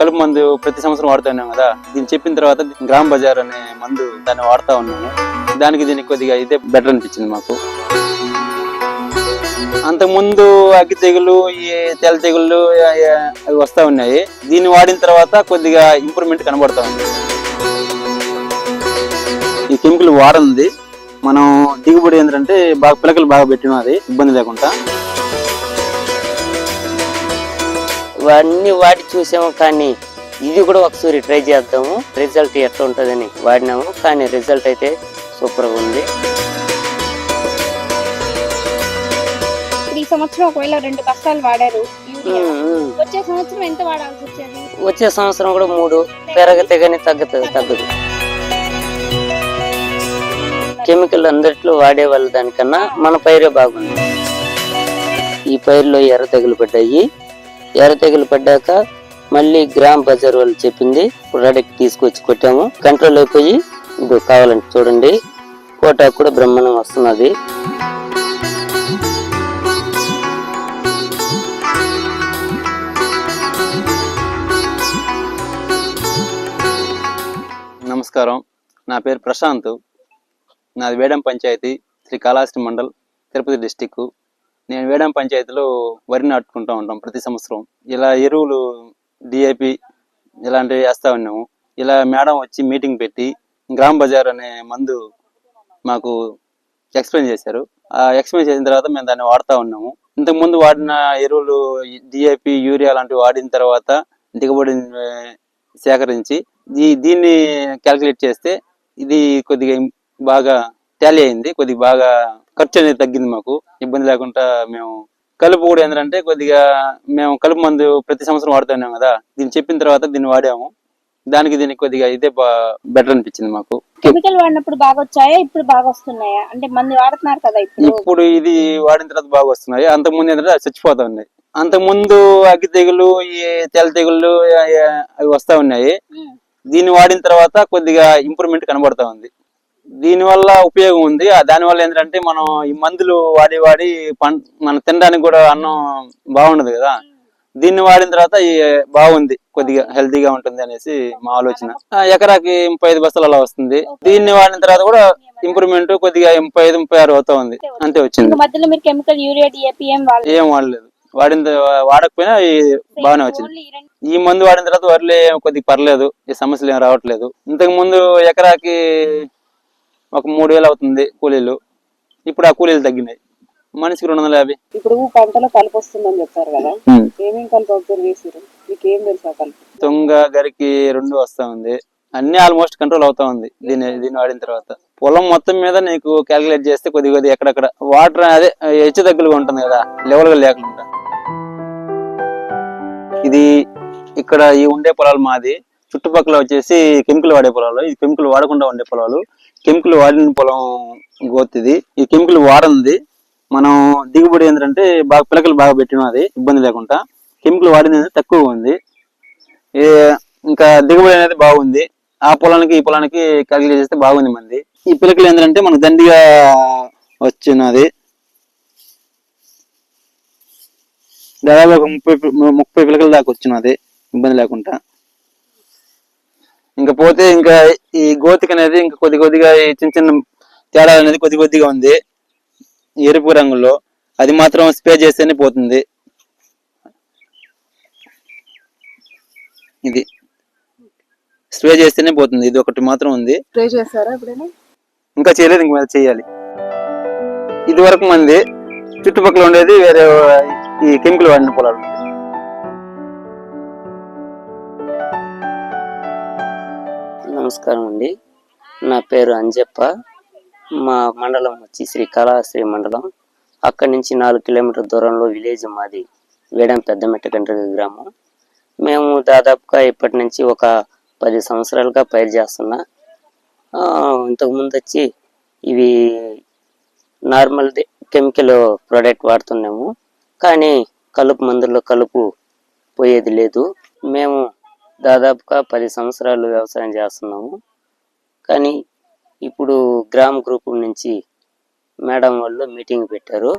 కలుపు మందు ప్రతి సంవత్సరం వాడుతూ ఉన్నాం కదా. దీన్ని చెప్పిన తర్వాత గ్రామ్ బజార్ అనే మందు దాన్ని వాడుతూ ఉన్నాము దానికి దీనికి కొద్దిగా ఇదే బెటర్ అనిపించింది మాకు. అంతకుముందు అగ్గి తెగులు ఈ తెల్ల తెగుళ్ళు అవి వస్తూ ఉన్నాయి. దీన్ని వాడిన తర్వాత కొద్దిగా ఇంప్రూవ్మెంట్ కనబడుతూ ఉంది. ఈ కెమికల్ వాడంది మనం దిగుబడి ఏంటంటే బాగా పిలకలు బాగా పెట్టినది ఇబ్బంది లేకుండా. ఇవన్నీ వాడి చూసాము కానీ ఇది కూడా ఒకసారి ట్రై చేద్దాము. రిజల్ట్ ఎట్లా ఉంటుందని వాడినాము కానీ రిజల్ట్ అయితే సూపర్గా ఉంది. ఇప్పుడు ఈ సంవత్సరం ఒకవేళ రెండు బస్తాలు వాడారు యూరియా ఉమ్, ఉమ్. వచ్చే సంవత్సరం ఎంత వాడాల్సి వచ్చేది? వచ్చే సంవత్సరం కూడా మూడు పెరగతే కానీ తగ్గుతుంది తగ్గదు. కెమికల్ అందరిట్లో వాడే వాళ్ళ దానికన్నా మన పైరే బాగుంది. ఈ పైరులో ఎర్ర తెగులు పడ్డాయి. ఎర్ర తెగులు పడ్డాక మళ్ళీ గ్రామ్ బజార్ వాళ్ళు చెప్పింది ప్రోడక్ట్ తీసుకొచ్చి కొట్టాము. కంట్రోల్ అయిపోయి ఇప్పుడు కావాలంటే చూడండి. కోటాకు కూడా బ్రహ్మాండం వస్తున్నది. నమస్కారం. నా పేరు ప్రశాంత్. నాది వేడం పంచాయతీ శ్రీ కాళహస్తి మండల్ తిరుపతి డిస్టిక్ నేను వేడం పంచాయతీలో వరి నాటుకుంటూ ఉంటాం ప్రతి సంవత్సరం. ఇలా ఎరువులు డిఏపి ఇలాంటివి వేస్తూ ఉన్నాము. ఇలా మేడం వచ్చి మీటింగ్ పెట్టి గ్రామ్ బజార్ అనే మందు మాకు ఎక్స్ప్లెయిన్ చేశారు. ఆ ఎక్స్ప్లెయిన్ చేసిన తర్వాత మేము దాన్ని వాడుతూ ఉన్నాము. ఇంతకుముందు వాడిన ఎరువులు డిఏపి యూరియా లాంటివి వాడిన తర్వాత దిగుబడి సేకరించి ఈ దీన్ని క్యాలిక్యులేట్ చేస్తే ఇది కొద్దిగా బాగా టాలీ అయింది. కొద్దిగా బాగా ఖర్చు అనేది తగ్గింది మాకు. ఇబ్బంది లేకుండా మేము కలుపు కూడా ఏంటంటే కొద్దిగా మేము కలుపు మందు ప్రతి సంవత్సరం వాడుతున్నాం కదా. దీన్ని చెప్పిన తర్వాత దీన్ని వాడాము. దానికి దీనికి కొద్దిగా ఇదే బెటర్ అనిపించింది మాకు. కెమికల్ వాడినప్పుడు బాగా వచ్చాయా ఇప్పుడు బాగా వస్తున్నాయా అంటే మంది వాడుతున్నారు కదా ఇప్పుడు. ఇప్పుడు ఇది వాడిన తర్వాత బాగా వస్తున్నాయి అంతకు ముందు ఏంటంటే చచ్చిపోతా ఉన్నాయి. అంతకు ముందు అగ్గి తెగులు ఈ తెల్ల తెగుళ్ళు అవి వస్తా ఉన్నాయి. దీన్ని వాడిన తర్వాత కొద్దిగా ఇంప్రూవ్మెంట్ కనబడతా ఉంది. దీని వల్ల ఉపయోగం ఉంది. దాని వల్ల ఏంటంటే మనం ఈ మందులు వాడి వాడి పం మనం తినడానికి కూడా అన్నం బాగుండదు కదా. దీన్ని వాడిన తర్వాత ఈ బాగుంది కొద్దిగా హెల్తీగా ఉంటుంది అనేసి మా ఆలోచన. ఎకరాకి ముప్పై ఐదు బస్తాలు అలా వస్తుంది. దీన్ని వాడిన తర్వాత కూడా ఇంప్రూవ్మెంట్ కొద్దిగా ముప్పై ఐదు ముప్పై ఆరు అవుతా ఉంది. అంతే వచ్చింది. ఇంకా మధ్యలో మీరు కెమికల్ యూరియా డిఏపి ఏం వాడలేదు? వాడిన వాడకపోయినా ఈ బాగానే వచ్చింది. ఈ మందు వాడిన తర్వాత వరిలో కొద్దిగా పర్లేదు ఈ సమస్యలు ఏం రావట్లేదు. ఇంతకు ముందు ఎకరాకి ఒక మూడు వేలు అవుతుంది కూలీలు. ఇప్పుడు ఆ కూలీలు తగ్గినాయి. మనిషికి రెండు వందల యాభై. ఇప్పుడు పంటలో కలుపు వస్తుందని చెప్పారు కదా ఏమేం కలుపు అబ్జర్వ్ చేసారు మీకు ఏం తెలుసు ఆ కలుపు? తుంగ గరికి రెండు వస్తా ఉంది. అన్ని ఆల్మోస్ట్ కంట్రోల్ అవుతా ఉంది దీన్ని దీన్ని వాడిన తర్వాత. పొలం మొత్తం మీద నీకు క్యాలిక్యులేట్ చేస్తే కొద్ది కొద్ది ఎక్కడెక్కడ. వాటర్ అదే హెచ్చు తగ్గులుగా ఉంటుంది కదా లెవెల్గా లేకుండా. ఇది ఇక్కడ ఈ ఉండే పొలాలు మాది. చుట్టుపక్కల వచ్చేసి కెమికల్ వాడే పొలాలు. ఈ కెమికల్ వాడకుండా ఉండే పొలాలు. కెమికల్ వాడిన పొలం గోతిది. ఈ కెమికల్ వాడింది మనం దిగుబడి ఏంటంటే బాగా పిలకలు బాగా పెట్టినది ఇబ్బంది లేకుండా. కెమికల్ వాడింది తక్కువ ఉంది. ఇంకా దిగుబడి అనేది బాగుంది. ఆ పొలానికి ఈ పొలానికి క్యాలిక్యులేట్ చేస్తే బాగుంది మంది. ఈ పిలకలు ఏంటంటే మనకు దండిగా వచ్చినది. దాదాపు ఒక ముప్పై ముప్పై పిలకల దాకా వచ్చినది. ఇబ్బంది లేకుండా. ఇంకా పోతే ఇంకా ఈ గోతిక అనేది ఇంకా కొద్ది కొద్దిగా ఈ చిన్న చిన్న తేడా అనేది కొద్ది కొద్దిగా ఉంది. ఎరుపు రంగులో. అది మాత్రం స్ప్రే చేస్తేనే పోతుంది. ఇది. స్ప్రే చేస్తేనే పోతుంది. ఇది ఒకటి మాత్రం ఉంది. స్ప్రే చేస్తారా ఎప్పుడైనా? ఇంకా చేయలేదు ఇంక చేయాలి. ఇది వరకు మంది చుట్టుపక్కల ఉండేది వేరే ఈ కెమికల్ వాడిన పొలాలు. నమస్కారం అండి. నా పేరు అంజప్ప. మా మండలం వచ్చి శ్రీ కళాశ్రీ మండలం. అక్కడి నుంచి నాలుగు కిలోమీటర్ దూరంలో విలేజ్ మాది. వేడం పెద్దమెట్టకండ్రి గ్రామం. మేము దాదాపుగా ఇప్పటి నుంచి ఒక పది సంవత్సరాలుగా పైరు చేస్తున్నా. ఇంతకుముందు వచ్చి ఇవి నార్మల్ కెమికల్ ప్రోడక్ట్ వాడుతున్నాము. కానీ కలుపు మందుల్లో కలుపు పోయేది లేదు. మేము దాదాపుగా పది సంవత్సరాలు వ్యవసాయం చేస్తున్నాము. కానీ ఇప్పుడు గ్రామ గ్రూప్ నుంచి మేడం వాళ్ళు మీటింగ్ పెట్టారు.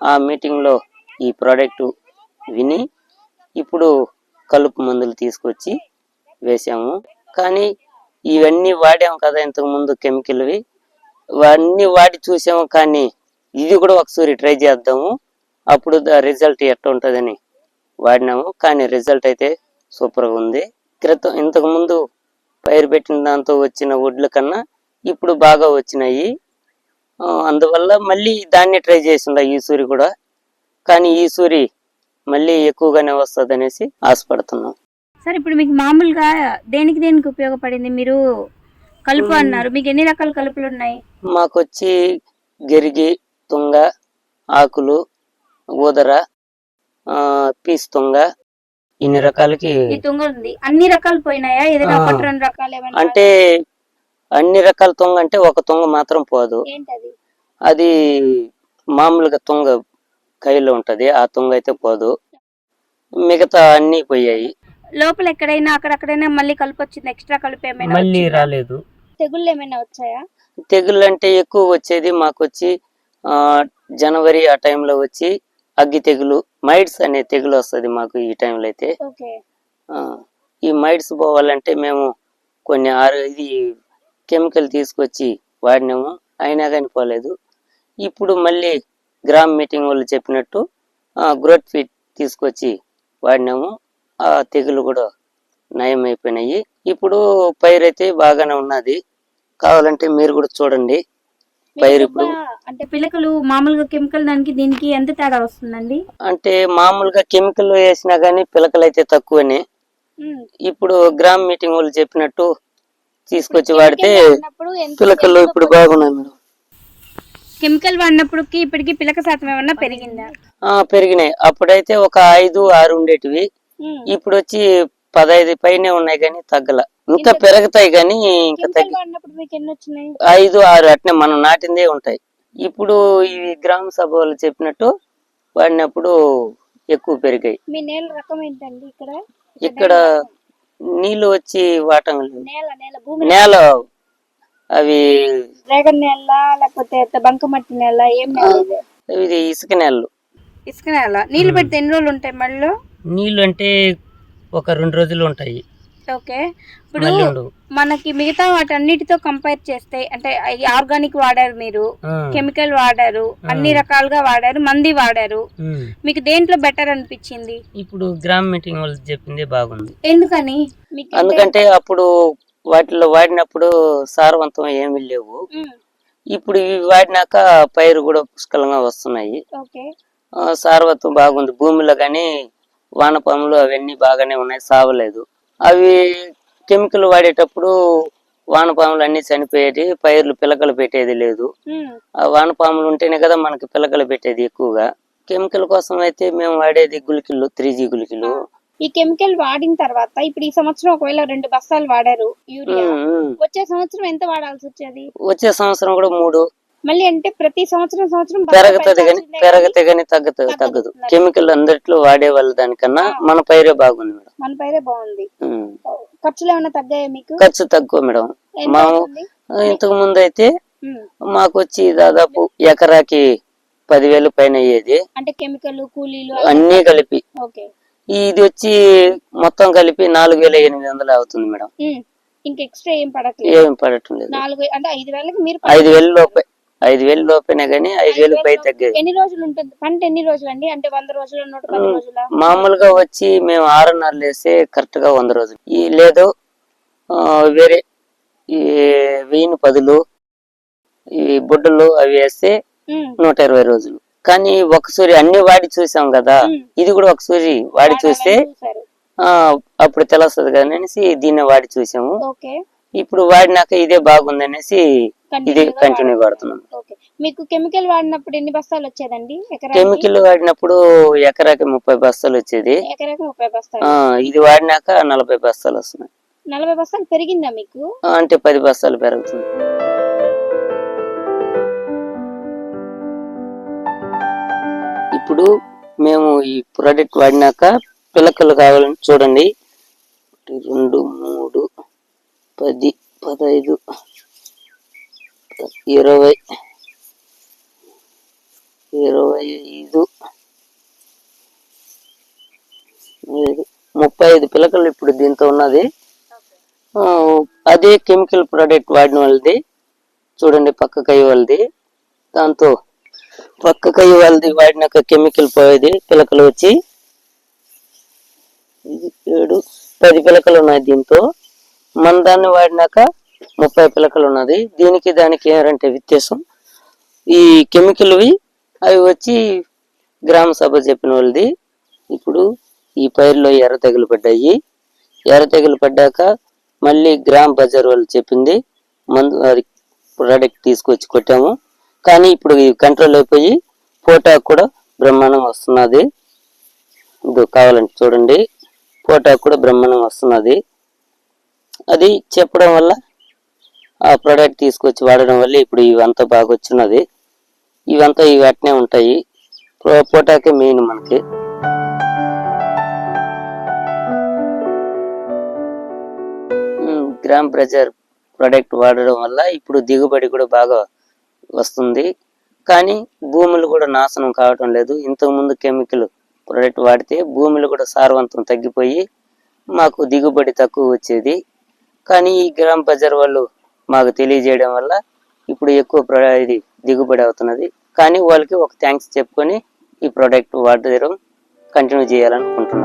ఆ మీటింగ్లో ఈ ప్రోడక్ట్ విని ఇప్పుడు కలుపు మందులు తీసుకొచ్చి వేసాము కానీ ఇవన్నీ వాడాము కదా ఇంతకుముందు కెమికల్వి. ఇవన్నీ వాడి చూసాము కానీ ఇది కూడా ఒకసారి ట్రై చేద్దాము. అప్పుడు రిజల్ట్ ఎట్లా ఉంటుందని వాడినాము. కానీ రిజల్ట్ అయితే సూపర్గా ఉంది. క్రితం ఇంతకు ముందు పైరు పెట్టిన దాంతో వచ్చిన వడ్ల కన్నా ఇప్పుడు బాగా వచ్చినాయి. అందువల్ల మళ్ళీ దాన్ని ట్రై చేసిండ ఈ సూరి కూడా. కానీ ఈ సూరి మళ్ళీ ఎక్కువగానే వస్తుంది అనేసి ఆశపడుతున్నాం. సార్ ఇప్పుడు మీకు మామూలుగా దేనికి దేనికి ఉపయోగపడింది? మీరు కలుపు అన్నారు. మీకు ఎన్ని రకాల కలుపులు ఉన్నాయి? మాకు వచ్చి గెరిగి తుంగ ఆకులు ఊదర పీస్ తుంగ ఇన్ని రకాలకి ఈ తుంగ ఉంది. అన్ని రకాలు పోయినాయా? ఏదైనా ఆ. ఒకటి రెండు రకాలు ఏమైనా అంటే అన్ని రకాల తుంగ అంటే ఒక తుంగ మాత్రం పోదు. ఏంటది? అది మామూలుగా తుంగ కైలో ఉంటది. ఆ తుంగ అయితే పోదు. మిగతా అన్ని పోయాయి. లోపల ఎక్కడైనా అక్కడక్కడైనా మళ్ళీ కలుపు వచ్చింది? ఎక్స్ట్రా కలుపు ఏమైనా మళ్ళీ వచ్చిందా? రాలేదు. తెగుళ్ళు ఏమైనా వచ్చాయా? తెగుళ్ళు అంటే ఎక్కువ వచ్చేది మాకు వచ్చి ఆ జనవరి ఆ టైంలో వచ్చి అగ్గి తెగులు మైడ్స్ అనే తెగులు వస్తుంది మాకు ఈ టైంలో అయితే. ఈ మైడ్స్ పోవాలంటే మేము కొన్ని ఆరు ఇది కెమికల్ తీసుకొచ్చి వాడినాము అయినా కానీ పోలేదు. ఇప్పుడు మళ్ళీ గ్రామ్ మీటింగ్ వాళ్ళు చెప్పినట్టు గ్రోత్ ఫిట్ తీసుకొచ్చి వాడినాము ఆ తెగులు కూడా నయం అయిపోయినాయి ఇప్పుడు పైరు అయితే బాగానే ఉన్నది. కావాలంటే మీరు కూడా చూడండి. పైరు ఇప్పుడు అంటే పిల్లకలు మామూలుగా కెమికల్ దానికి దీనికి ఎంత తేడా వస్తుందండి? అంటే మామూలుగా కెమికల్ వేసినా కానీ పిలకలు అయితే తక్కువనే. ఇప్పుడు గ్రామ్ మీటింగ్ వాళ్ళు చెప్పినట్టు తీసుకొచ్చి వాడితే పిలకలు ఇప్పుడు బాగున్నాయి మేడం. కెమికల్ వాడినప్పటికి ఇప్పటికి పిలక శాతం ఏమన్నా పెరిగిందా? ఆ పెరిగినాయి. అప్పుడైతే ఒక ఐదు ఆరు ఉండేటివి. ఇప్పుడు వచ్చి పదహైదు పైనే ఉన్నాయి కానీ తగ్గల. ఇంకా పెరుగుతాయి కానీ ఇంకా తగ్గి ఐదు ఆరు అట్నే మనం నాటిందే ఉంటాయి. ఇప్పుడు ఇవి గ్రామ సభ వాళ్ళు చెప్పినట్టు వాడినప్పుడు ఎక్కువ పెరిగాయి. మీ నేల రకం ఏంటండి ఇక్కడ? ఇక్కడ నీళ్ళు వచ్చి వాటం నేల నేల భూమి నేల? అవి నేల లేకపోతే బంకమట్టి నేల ఏం నేల ఇది? ఇది ఇసుక నేలలు. ఇసుక నేల. నీళ్ళు పెడితే ఎన్ని రోజులు ఉంటాయి మళ్ళీ? నీళ్ళు అంటే ఒక రెండు రోజులు ఉంటాయి. ఓకే. ఇప్పుడు మనకి మిగతా వాటన్నిటితో కంపేర్ చేస్తే అంటే ఆర్గానిక్ వాడారు మీరు కెమికల్ వాడారు అన్ని రకాలుగా వాడారు మంది వాడారు. మీకు దేంట్లో బెటర్ అనిపించింది? ఇప్పుడు గ్రామ మీటింగ్ వాళ్ళు చెప్పింది బాగుంది. ఎందుకని? ఎందుకంటే అప్పుడు వాటిలో వాడినప్పుడు సారవంతం ఏమీ లేవు. ఇప్పుడు ఇవి వాడినాక పైరు కూడా పుష్కలంగా వస్తున్నాయి. సారవంతం బాగుంది. భూమిలో కానీ వానపాములు అవన్నీ బాగానే ఉన్నాయి. సావలేదు. అవి కెమికల్ వాడేటప్పుడు వానపాములు అన్ని చనిపోయేది పైర్లు పిలకలు పెట్టేది లేదు. వానపాములు ఉంటేనే కదా మనకి పిలకలు పెట్టేది ఎక్కువగా. కెమికల్ కోసం అయితే మేము వాడేది గులికిలు త్రీ జీ గులికిలు ఈ కెమికల్ వాడిన తర్వాత ఇప్పుడు ఈ సంవత్సరం ఒకవేళ రెండు బస్తాలు వాడారు యూరియా. వచ్చే సంవత్సరం ఎంత వాడాల్సి వచ్చేది? వచ్చే సంవత్సరం కూడా మూడు మళ్ళీ అంటే ప్రతి సంవత్సరం సంవత్సరం పెరగతది కానీ పెరగతే కానీ తగ్గదు తగ్గదు. కెమికల్ అందరిట్లో వాడే వాళ్ళ దానికన్నా మన పైరే బాగుంది మేడం. మన పైరే బాగుంది. ఖర్చులు ఏమైనా తగ్గాయా మీకు? ఖర్చు తక్కువ మేడం. మా? ఇంతకు ముందు అయితే మాకు వచ్చి దాదాపు ఎకరాకి పదివేలు పైన అయ్యేది. అంటే కెమికల్ కూలీలు అన్నీ కలిపి. ఇది వచ్చి మొత్తం కలిపి నాలుగు వేల ఎనిమిది వందలు అవుతుంది మేడం. ఇంకా ఎక్స్ట్రా ఏం పడట్లేదు. ఏం పడటం లేదు. నాలుగు అంటే ఐదు వేలకి మీరు ఐదు వేలు లోపే. ఐదు వేలు లోపేనే కానీ ఐదు వేలు పై తగ్గేది. ఎన్ని రోజులు ఉంటుంది? పంట ఎన్ని రోజులు అండి అంటే వంద రోజులు నూట పది రోజుల? మామూలుగా వచ్చి మేము ఆరున్నర వేస్తే కరెక్ట్గా వంద రోజులు. ఈ లేదు వేరే ఈ వెయ్యి పదులు ఈ బుడ్డలు అవి వేస్తే నూట ఇరవై రోజులు. కానీ ఒకసారి అన్ని వాడి చూసాం కదా ఇది కూడా ఒకసారి వాడి చూస్తే అప్పుడు తెలుస్తుంది కదా అనేసి దీన్ని వాడి చూసాము. ఇప్పుడు వాడినాక ఇదే బాగుంది అనేసి ఇది కంటిన్యూ వాడుతున్నాం. ఓకే మీకు కెమికల్ వాడినప్పుడు ఎన్ని బస్తాలు వచ్చేదండి? కెమికల్ వాడినప్పుడు ఎకరాకి ముప్పై బస్తాలు వచ్చేది. ఎకరాకి ముప్పై బస్తాలు. ఇది వాడినాక నలభై బస్తాలు వస్తున్నాయి. నలభై బస్తాలు పెరిగిందా మీకు? అంటే పది బస్తాలు పెరుగుతుంది. ఇప్పుడు మేము ఈ ప్రోడక్ట్ వాడినాక పిలకలు కావాలని చూడండి. రెండు మూడు పది పదహైదు ఇరవై ఇరవై ఐదు ఐదు ముప్పై ఐదు పిలకలు ఇప్పుడు దీంతో ఉన్నది. అదే కెమికల్ ప్రోడక్ట్ వాడిన వాళ్ళది చూడండి పక్క కై వాళ్ళది. దాంతో పక్క కై వాళ్ళది వాడినాక కెమికల్ పోయేది పిలకలు వచ్చి. ఇది ఏడు పది పిలకలు ఉన్నాయి దీంతో. మందాన్ని వాడినాక ముప్పై పిలకలు ఉన్నది. దీనికి దానికి ఏంటంటే వ్యత్యాసం? ఈ కెమికల్వి అవి వచ్చి గ్రామ సభ చెప్పిన వాళ్ళది. ఇప్పుడు ఈ పైరులో ఎర్ర తెగులు పడ్డాయి. ఎర్ర తెగులు పడ్డాక మళ్ళీ గ్రామ బజార్ వాళ్ళు చెప్పింది మందు అది ప్రోడక్ట్ తీసుకొచ్చి కొట్టాము. కానీ ఇప్పుడు కంట్రోల్ అయిపోయి పోటాకు కూడా బ్రహ్మాండం వస్తున్నది. ఇది కావాలంటే చూడండి. పోటాకు కూడా బ్రహ్మాండం వస్తున్నది. అది చెప్పడం వల్ల ఆ ప్రోడక్ట్ తీసుకొచ్చి వాడడం వల్ల ఇప్పుడు ఇవంతా బాగా వచ్చినది. ఇవంతా ఇవి అట్నే ఉంటాయి. పోటాకే మెయిన్ మనకి. గ్రామ్ బ్రజర్ ప్రోడక్ట్ వాడడం వల్ల ఇప్పుడు దిగుబడి కూడా బాగా వస్తుంది. కానీ భూములు కూడా నాశనం కావటం లేదు. ఇంతకుముందు కెమికల్ ప్రోడక్ట్ వాడితే భూములు కూడా సారవంతం తగ్గిపోయి మాకు దిగుబడి తక్కువ వచ్చేది. కానీ ఈ గ్రామ బజార్ వాళ్ళు మాకు తెలియజేయడం వల్ల ఇప్పుడు ఎక్కువ ప్రొ- ఇది దిగుబడి అవుతున్నది. కానీ వాళ్ళకి ఒక థ్యాంక్స్ చెప్పుకొని ఈ ప్రోడక్ట్ వాడడం కంటిన్యూ చేయాలనుకుంటున్నాను